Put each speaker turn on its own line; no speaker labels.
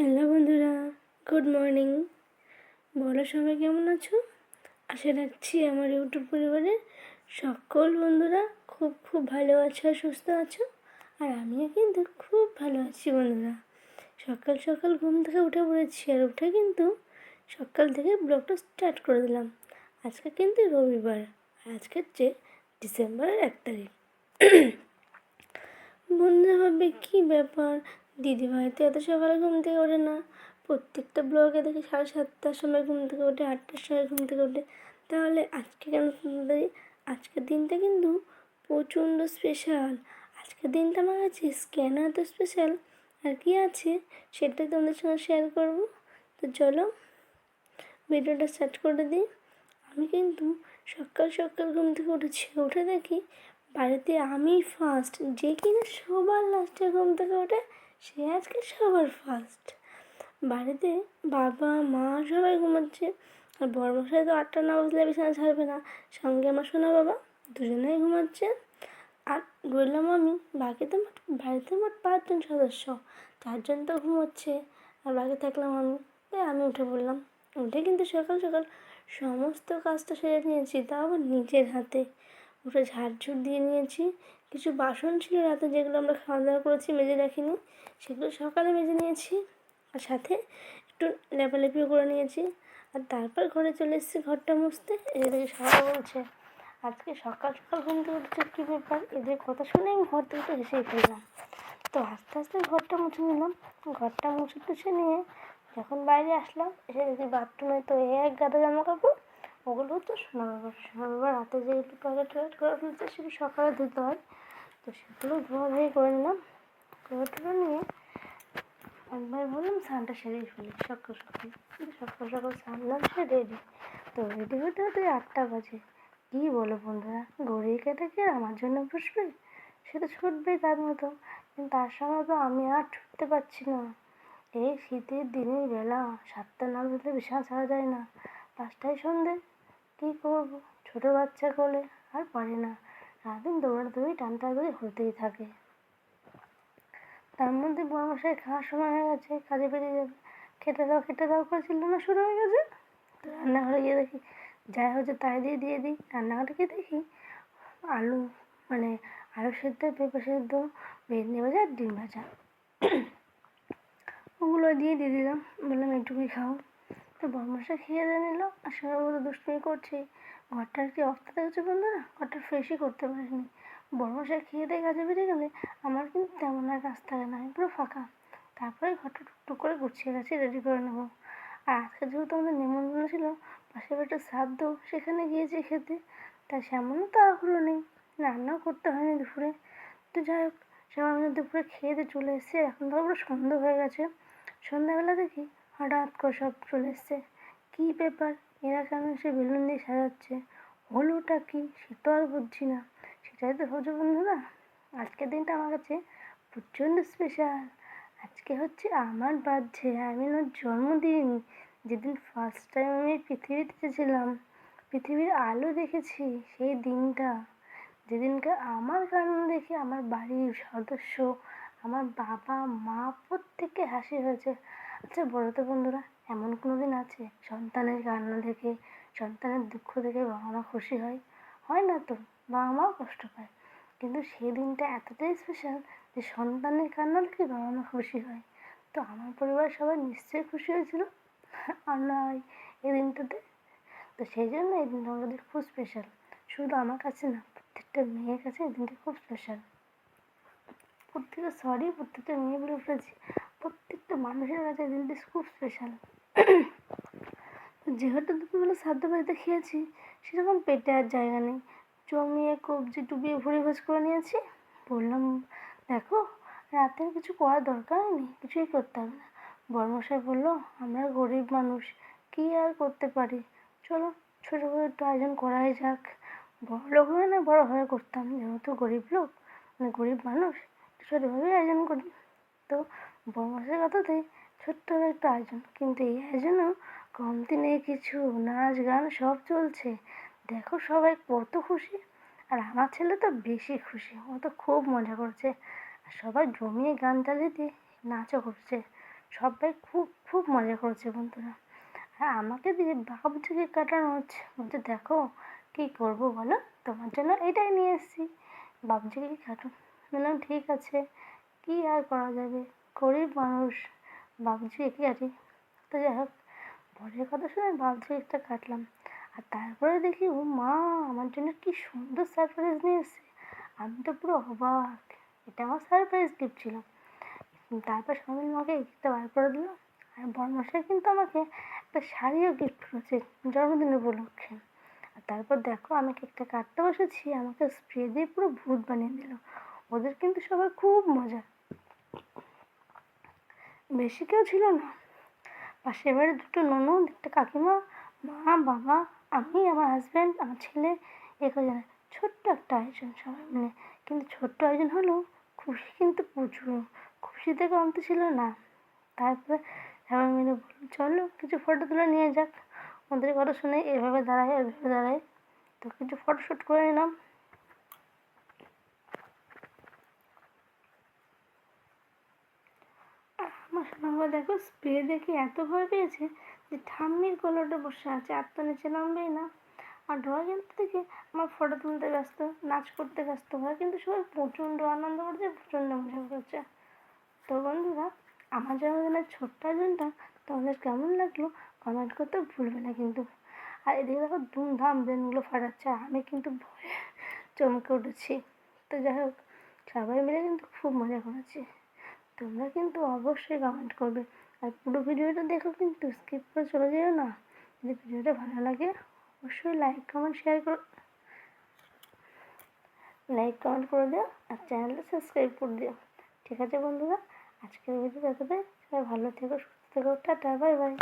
Hello বন্ধুরা, good morning. বলো সবাই কেমন আছো? আশা রাখছি আমার ইউটিউব পরিবারের সকল বন্ধুরা খুব খুব ভালো আছো আর সুস্থ আছো। আর আমিও কিন্তু খুব ভালো আছি বন্ধুরা। সকাল সকাল ঘুম থেকে উঠে পড়েছি আর উঠে কিন্তু সকাল থেকে ব্লগটা স্টার্ট করে দিলাম। আজকে কিন্তু রবিবার আর আজকে হচ্ছে ডিসেম্বরের এক তারিখ। বন্ধুরা, ভাববে কী ব্যাপার? দিদিভাই তো এত সকালে ঘুম থেকে ওঠে না। প্রত্যেকটা ব্লগে দেখি সাড়ে সাতটার সময় ঘুম থেকে ওঠে আটটার সময় ঘুম থেকে ওঠে তাহলে আজকে কেন তাড়াতাড়ি আজকের দিনটা কিন্তু প্রচণ্ড স্পেশাল আজকের দিনটা আমার কাছে কেন এত স্পেশাল আর কি আছে সেটাই তোমাদের সঙ্গে শেয়ার করব। তো চলো, ভিডিওটা স্টার্ট করে দিই। আমি কিন্তু সকাল সকাল ঘুম থেকে উঠেছি, উঠে দেখি বাড়িতে আমি ফার্স্ট যে কিনা সবার লাস্টে ঘুম থেকে ওঠে সে আজকে সবার ফার্স্ট বাড়িতে বাবা, মা সবাই ঘুমাচ্ছে। আর বড় মশাই তো আটটা না বাজলে বিছানা ছাড়বে না। সঙ্গে আমার সোনা বাবা, দুজনেই ঘুমাচ্ছে। আর রইলাম আমি বাকিতে মোট, বাড়িতে মোট পাঁচজন সদস্য। চারজন তো ঘুমোচ্ছে। আর বাকি থাকলাম আমি তাই আমি উঠে পড়লাম। উঠে কিন্তু সকাল সকাল সমস্ত কাজটা সেরে নিয়েছি, তাও আবার নিজের হাতে। উঠে ঝাড়ঝুড় দিয়ে নিয়েছি। কিছু বাসন ছিল রাতে যেগুলো আমরা খাওয়া দাওয়া করেছি, মেজে রাখিনি, সেগুলো সকালে মেজে নিয়েছি আর সাথে একটু লেপালেপিও করে নিয়েছি। আর তারপর ঘরে চলে এসেছি ঘরটা মুছতে, এদিকে সবাই বলছে, আজকে সকাল সকাল ঘুম থেকে উঠছে, কী ব্যাপার? এদের কথা শুনে আমি ঘর থেকে একটু হেসেই ফেললাম তো আস্তে আস্তে ঘরটা মুছে নিলাম। ঘরটা মুছে টুছে নিয়ে যখন বাইরে আসলাম, এসে দেখি বাথরুমে তো এক গাদা জামা কাপড় ওগুলো তো সোনা বাবার হাতে যেগুলো টয়লেট টয়লেট করে ফেলছে সেগুলো সকালে ধুতে হয়। তো সেগুলো ধোয়াধুয়ি করে নিলাম। করে টুরে নিয়ে একবার বললাম, স্নানটা সেরেই ফেলি, সকাল সকাল। সকাল সকাল স্নান সে রেডি তো রেডি হতে হতে আটটা বাজে। কী বলো বন্ধুরা, ঘড়ি কেটে কি আমার জন্য বসবে? সে তো ছুটবেই তার মতো। কিন্তু তার সঙ্গে তো আমি আর ছুটতে পারছি না। এই শীতের দিনের বেলা সাতটা না বাজলে বিছানা ছাড়া যায় না। পাঁচটায় সন্ধে। কী করব? ছোটো বাচ্চা কোলে আর পারে না। সারাদিন দৌড়াদৌড়ি টানটাদৌড়ি হতেই থাকে। তার মধ্যে বড়মশাই খাওয়ার সময় হয়ে গেছে, কাজে বেরিয়ে যাবে। খেতে দাও খেতে দাও করে চিল্লানো শুরু হয়ে গেছে। তো রান্নাঘরে গিয়ে দেখি, যাই হচ্ছে তাই দিয়ে দিয়ে দিই। রান্নাঘরে গিয়ে দেখি, আলু মানে আলু সেদ্ধ, পেঁপে সেদ্ধ, ভেন্ডি ভাজা আর ডিম ভাজা। ওগুলো দিয়ে দিয়ে দিলাম। বললাম এটুকুই খাও। তো বড়মশাই খেয়ে দিয়ে নিল। আর সবাই মতো দুষ্টুমি করছি। ঘরটার কি অবস্থা দেখেছ বন্ধুরা? ঘরটা ফ্রেশই করতে পারিনি। বড়মশাই খেয়ে দিয়ে কাজে বেরিয়ে গেলে আমার কিন্তু তেমন আর কাজ থাকে না পুরো ফাঁকা। তারপরে ঘরটা টুকটুক করে গুছিয়ে গেছি রেডি করে নেব। আর আজকে যেহেতু আমাদের নিমন্ত্রণ ছিল, পাশের বাড়িটা শ্রাদ্ধ, সেখানে গিয়েছি খেতে তাই সেমনও তাড়াহুড়ো নেই। রান্নাও করতে হয়নি দুপুরে। তো যাই হোক সবাই আমাদের দুপুরে খেয়ে দিয়ে চলে এসেছে। এখন তো পুরো সন্ধ্যা হয়ে গেছে। সন্ধ্যাবেলা দেখি হঠাৎ করে সব চলে এসছে। কী ব্যাপার? এরা কেন এসে বেলুন দিয়ে সাজাচ্ছে? হলোটা কি? সে তো আর বুঝছি না। সেটাই তো হচ্ছে বন্ধুরা। আজকের দিনটা আমার কাছে প্রচণ্ড স্পেশাল আজকে হচ্ছে আমার বার্থডে আমিনের জন্মদিন। যেদিন ফার্স্ট টাইম আমি পৃথিবীতে এসেছিলাম, পৃথিবীর আলো দেখেছি সেই দিনটা। যেদিনকে আমার কারণ দেখে আমার বাড়ির সদস্য আমার বাবা, মা প্রত্যেককে হাসি হয়েছে। আচ্ছা বলো তো বন্ধুরা, এমন কোনো দিন আছে? সন্তানের কান্না দেখে, সন্তানের দুঃখ দেখে বাবা মা খুশি হয়? হয় না তো, বাবা মাও কষ্ট পায়। কিন্তু সেই দিনটা এতটাই স্পেশাল যে সন্তানের কান্না দেখে বাবা মা খুশি হয়। তো আমার পরিবার সবাই নিশ্চয়ই খুশি হয়েছিল। আর নয়, এই দিনটাতে। তো সেই জন্য এই দিনটা আমাদের খুব স্পেশাল শুধু আমার কাছে না, প্রত্যেকটা মেয়ের কাছে এই দিনটা খুব স্পেশাল প্রত্যেকটা সরি প্রত্যেকটা মেয়ে বলে ফেলেছি প্রত্যেকটা মানুষের কাছে দিনটা খুব স্পেশাল যেহেতু দুপুরবেলা সাধ্য বাড়িতে খেয়েছি, সেরকম পেটে আর জায়গা নেই। জমিয়ে কবজি ডুবিয়ে ভরে ভাজ করে নিয়েছি। বললাম, দেখো রাতে কিছু করার দরকার নেই, কিছুই করতে হবে না। বড়মশাই বলল, আমরা গরিব মানুষ, কী আর করতে পারি? চলো, ছোটো করে একটু আয়োজন করাই যাক। বড় লোক হয়ে না বড় হয়ে করতাম, যেহেতু গরিব লোক মানে গরিব মানুষ ছোটোভাবেই আয়োজন করি। তো বড়মশাইয়ের কথাতেই ছোট্টভাবে একটু আয়োজন। কিন্তু এই আয়োজনেও কমতি নেই কিছু নাচ, গান সব চলছে। দেখো সবাই কত খুশি। আর আমার ছেলে তো বেশি খুশি। ও তো খুব মজা করছে। আর সবাই জমিয়ে গান চালিয়ে দিয়ে নাচও করছে। সবাই খুব খুব মজা করছে বন্ধুরা। আর আমাকে দিয়ে বাবুজিকে কাটানো হচ্ছে। বলছে, দেখো কী করব বলো? তোমার জন্য এটাই নিয়ে এসেছি। বাবুজিকে কি কাটো বললাম, ঠিক আছে, কী আর করা যাবে? গরিব মানুষ বাবুজি কি কাটি তো যাই হোক পরের কথা শুনে বাবুজি একটা কাটলাম। আর তারপরে দেখি, ও মা, আমার জন্য কি সুন্দর সারপ্রাইজ নিয়ে এসেছে। আমি তো পুরো অবাক, এটা আমার সারপ্রাইজ গিফট ছিল। তারপর সবাই আমাকে গিফটটা বার করে দিল। আর বরমশাই কিন্তু আমাকে একটা শাড়িও গিফট করেছে জন্মদিন উপলক্ষে। আর তারপর দেখো, আমি কেকটা কাটতে বসেছি, আমাকে স্প্রে দিয়ে পুরো ভূত বানিয়ে দিল। ওদের কিন্তু সবার খুব মজা। বেশি কেউ ছিল না। পাশের বাড়ির দুটো ননদ, একটা কাকিমা, মা, বাবা, আমি, আমার হাজব্যান্ড আমার ছেলে, এ কজন। ছোট্ট একটা আয়োজন সবাই মিলে। কিন্তু ছোট্ট আয়োজন হলেও খুশি কিন্তু প্রচুর। খুশিতে কমতি ছিল না। তারপরে সবাই মিলে বলল, চলো কিছু ফটো তুলে নিয়ে যাক। ওদের কথা শুনে এভাবে দাঁড়ায়, ওইভাবে দাঁড়ায়। তো কিছু ফটো শ্যুট করে নিলাম। সোনামা দেখো স্প্রে দেখে এত ভয় পেয়েছে যে ঠাম্মির কোলাতে বসে আছে, আর তো নিচে নামবেই না। আর ডোয়া কিনতে থেকে আমার ফটো তুলতে ব্যস্ত, নাচ করতে ব্যস্ত হয়, কিন্তু সবাই প্রচণ্ড আনন্দ করছে, প্রচণ্ড মজা করছে। তো বন্ধুরা, আমার জন্মদিনের ছোট্ট আয়োজনটা তোমাদের কেমন লাগল কমেন্ট করতে ভুলবে না কিন্তু। আর এদিকে দেখো ধুমধাম বেলুনগুলো ফাটাচ্ছে আমি কিন্তু ভয়ে চমকে উঠেছি। তো যাই হোক, সবাই মিলে কিন্তু খুব মজা করেছি। তোমরা কিন্তু অবশ্যই কমেন্ট করবে। আর পুরো ভিডিওটা দেখো কিন্তু স্কিপ করে চলে যেও না। যদি ভিডিওটা ভালো লাগে, অবশ্যই লাইক কমেন্ট শেয়ার করো। লাইক কমেন্ট করে দিও আর চ্যানেলটা সাবস্ক্রাইব করে দিও। ঠিক আছে বন্ধুরা, আজকের ভিডিও এতটাই। সবাই ভালো থেকো, সুস্থ থেকো। Tata bye bye